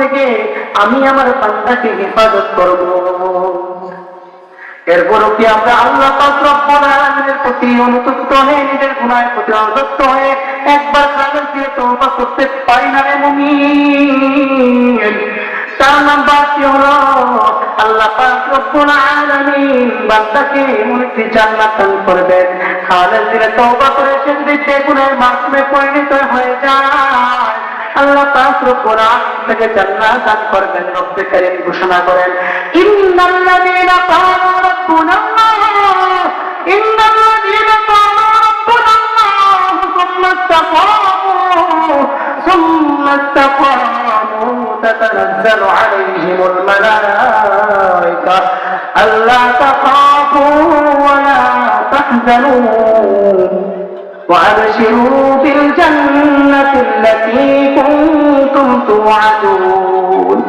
থেকে আমি আমার বান্দাকে হেফাজত করব। এরপরও কি আমরা আল্লাহ আলামিনের প্রতি অনুতপ্ত হয়ে, নিজের গুনাহের প্রতি অনুতপ্ত হয়ে একবার খালেদ দিয়ে তওবা করতে পারি না রে মুমিন? চার নাম্বার কি হলো? আল্লাহ পাক রব্বুল আলামিন বান্দাকে এমন একটি জান্নাত দান করবেন খালেদ দিলে তওবা করে সে যদি বেগুনের মাধ্যমে পরিণত হয়ে যায়। আল্লাহ পাক রব্বুল আলামিন তাকে জান্নাত দান করবেন রব্বে কারীম ঘোষণা করেন ইন্নাল্লাযীনা ক্বালু রাব্বুনা আল্লাহ ইন্নাল্লাযীনা ক্বালু রাব্বুনা আল্লাহ সুম্মা ইসতাকামু সুম্মা ইসতাকামু تتنزل عليهم الملائكة ألا تخافوا ولا تحزنوا وأبشروا بالجنة التي كنتم توعدون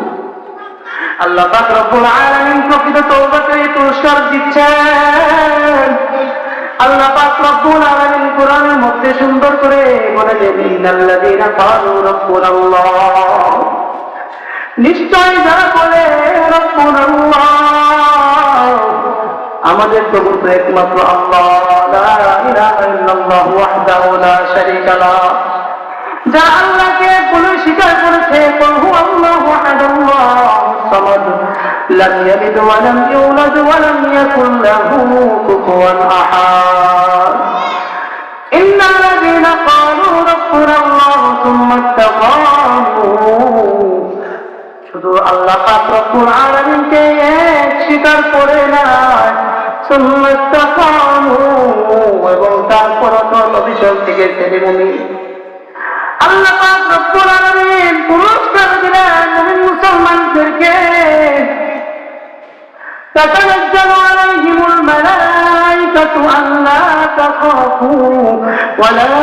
আল্লাহ পাক রব্বুল আলামিন প্রকৃত তওবাকারী পুরস্কার দিচ্ছেন আল্লাহ পাক রব্বুল আলামিন কোরআনের মধ্যে সুন্দর করে বলে দেন ইন্নাল্লাযীনা ক্বালু রাব্বুনাল্লাহ নিশ্চয় যারা বলে রব্বুল আল্লাহ আমাদের প্রভু তো একমাত্র আল্লাহ লা ইলাহা ইল্লাল্লাহু ওয়াহদাহু লা শারীকা লাহ যা আল্লাহকে বলে স্বীকার করেছে প্রভু আল্লাহ আহাদুল্লাহু সামাদ লাম ইয়ালিদ ওয়া লাম ইউলাদ ওয়া লাম ইয়াকুল লাহু কুফুয়ান আহাদ إن الذين قالوا ربنا الله ثم استقاموا শুধু আল্লাহ পাক রব্বুল আলামিনকে এক স্বীকার করে না সুন্নাতাকামু এবং তারপর তো অভিযোগ থেকে ছেলে মুসলমানদেরকে تتنزل عليهم الملائكة ألا تخافوا ولا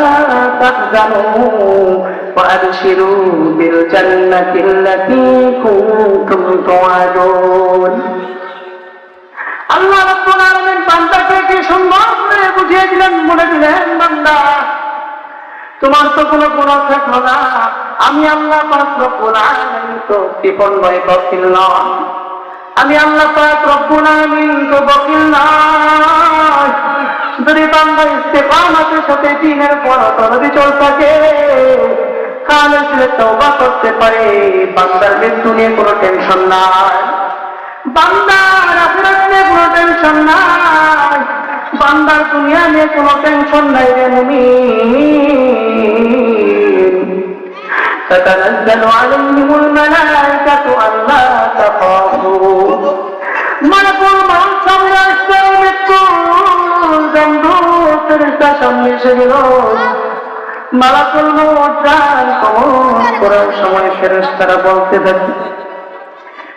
تحزنوا وأبشروا بالجنة التي كنتم توعدون আল্লাহ রাব্বুল আলামিন বান্দাকে কি সুন্দর করে বুঝিয়ে দিলেন বলে দিলেন বান্দা তোমার তো কোনো থাকল না। আমি আল্লাহ রব্বুল আলামিন তো নয় বকিল নয় আমি আল্লাহ পাক রব্বুল তো বকিল নয় যদি বান্দা ইস্তেকামতের সাথে দিনের পর তরবি চল থাকে, তাহলে সে তওবা করতে পারে। বান্দার মৃত্যু নিয়ে কোনো টেনশন নাই। বান্দার আপনার নিয়ে কোনো টেনশন নাই। বান্দার দুনিয়া নিয়ে কোনো টেনশন নাই রে মুমিন تتنزل عليهم الملائكة ألا تخافوا মালাকুল মাউত সামনে আসছে মৃত্যুর জন্তু ফেরেশতা সামনে এসে গেল মালাকুল মাউত যান কবর করার সময় ফেরেশতারা বলতে থাকে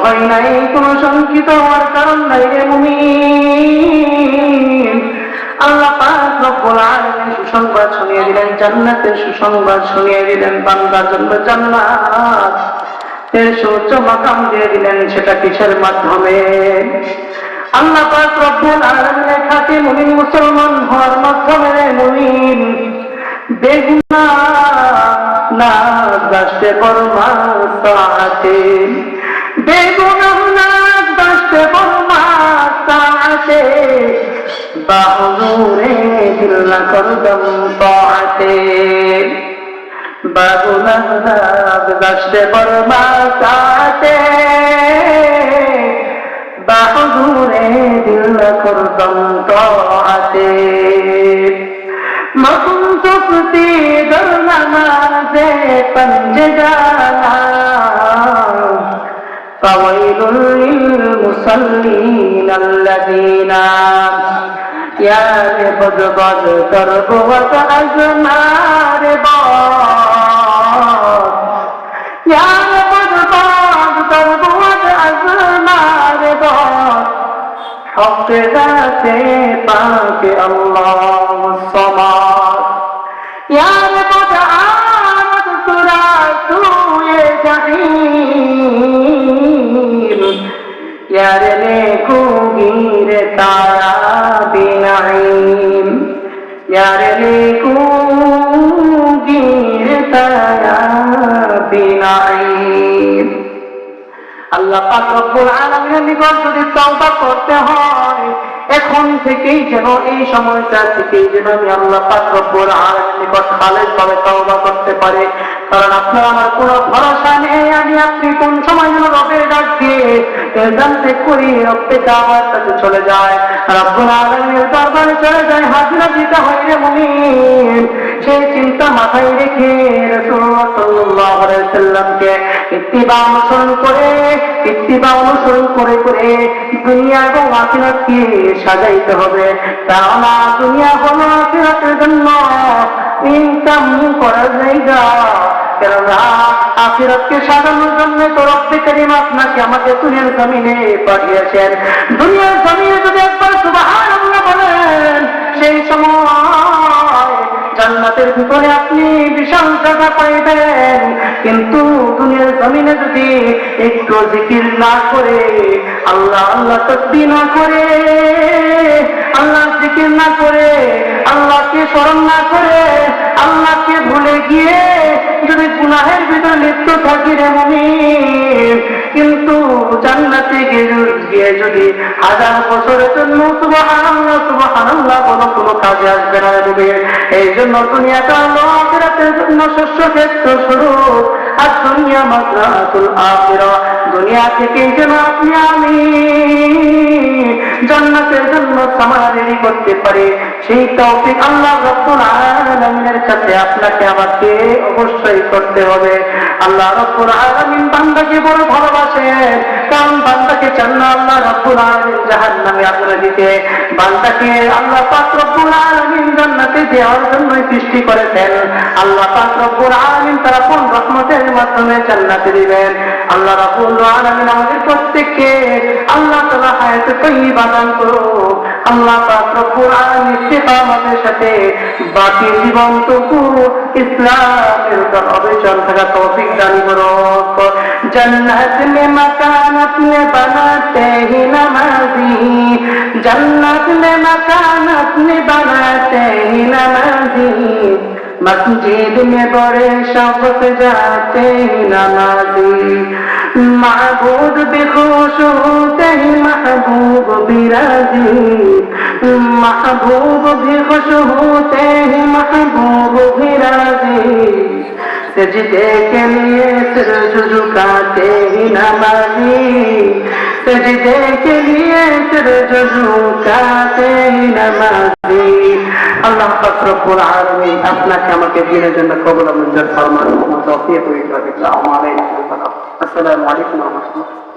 ভয় নাই, কোনো শঙ্কিত হওয়ার কারণ নাই রে আল্লাহ সুসংবাদ শুনিয়ে দিলেন, জান্নাতের সুসংবাদ শুনিয়ে দিলেন জন্য জান্নাত। এর সুউচ্চ মাকাম দিয়ে দিলেন, সেটা কিসের মাধ্যমে? আল্লাহ পাক রব্বুল আলামিনের খাঁটি মুমিন মুসলমান হওয়ার মাধ্যমে মুমিন। বেগুনা না দাসে সাথে بحضوره إلا قلبا طاعته باب مذهب بشر برما ساعته بحضوره إلا قلبا طاعته ما كنت في در نماز پنجدانا فويل للمصلين الذين یار بد بد کر بہت ازمار باد یار بد بد کر بہت ازمار باد حق ذات پاک اللہ الصمد یار بد آمد ترا سوئے جہیم یار نے گیر تارا আল্লাহ করতে হয়, এখন থেকেই যেন এই সময়টা থেকেই যেন আমি আল্লাহ নিকট ভাবে তওবা করতে পারে। কারণ আপনার আমার ভরসা নেই, আমি আপনি কোন সময় যেন রবের জানতে করি চলে যায় রব্বুল আলামিনের দিতে হয় রে মুমিন সেই চিন্তা মাথায় রেখে সাল্লাল্লাহু ইত্তিবা অনুসরণ করে, ইত্তিবা অনুসরণ করে করে দুনিয়া এবং আখিরাতকে সাজাইতে হবে। কেননা দুনিয়া হলো আখিরাতের জন্য ইনকাম করার জায়গা। কেননা আখিরাতকে সাজানোর জন্য তো রব্বে করিম আপনাকে আমাকে দুনিয়ার জমিনে পাঠিয়েছেন। দুনিয়ার জমিনে যদি একবার সুবহানাল্লাহ বলেন সেই সময় জান্নাতের ভিতরে আপনি বিশাল জায়গা পাইবেন। কিন্তু দুনিয়ার জমিনে যদি একটু জিকির না করে, আল্লাহ আল্লাহ তসবি না করে, আল্লাহ জিকির না করে, আল্লাহকে স্মরণ না করে সুবহানাল্লাহ কোনো কাজে আসবে না এই জন্য দুনিয়াটা হলো শস্য ক্ষেত্র স্বরূপ, আর দুনিয়া থেকে যেন আপনি আমি জন্য করতে পারে। সেই তৌফিক আল্লাহ রব্বুল কাছে আপনাকে আমাকে অবশ্যই করতে হবে। আল্লাহ রব্বুল আলামিন বান্দাকে বড় ভালোবাসেন। কারণ বান্দাকে চান না আল্লাহ রব্বুল আলামিন জাহান্নামে আপনারা দিতে। বান্দাকে আল্লাহ পাক রব্বুল আলামিন জান্নাতে দেওয়ার জন্য সৃষ্টি করেছেন। আল্লাহ রব্বুল আলামিন তারা কোন রহমতের মাধ্যমে জান্নাতে দিবেন আল্লাহ রাব্বুল আলামিন আমাদের প্রত্যেককে আল্লাহ তাআলা হায়াতে তৈয়বা দান করুক আল্লাহ পাক রব্বুল আলামিন ইস্তিকামতের সাথে বাকি জীবনটুকু ইসলামের উপর অবিচল থাকা তৌফিক দান করুক जन्नत में मकान अपने बनाते ही नमाजी जन्नत में मकान अपने बनाते ही नमाजी मस्जिद में बड़े शौक से जाते ही नमाजी महबूब भी खुश होते ही महबूब भी राजी महबूब भी खुश होते ही महबूब भी राजी सजदे के लिए सिर झुकाते ही नमाजी सजदे के लिए सिर झुकाते ही नमाजी আল্লাহ পাক রব্বুল আলামিন আপনাকে আমাকে দিনের জন্য কবুল মঞ্জুর ফরমান তৌফিক ওয়া ইকরাম আসসালামু আলাইকুম ওয়া রাহমাতুল্লাহ।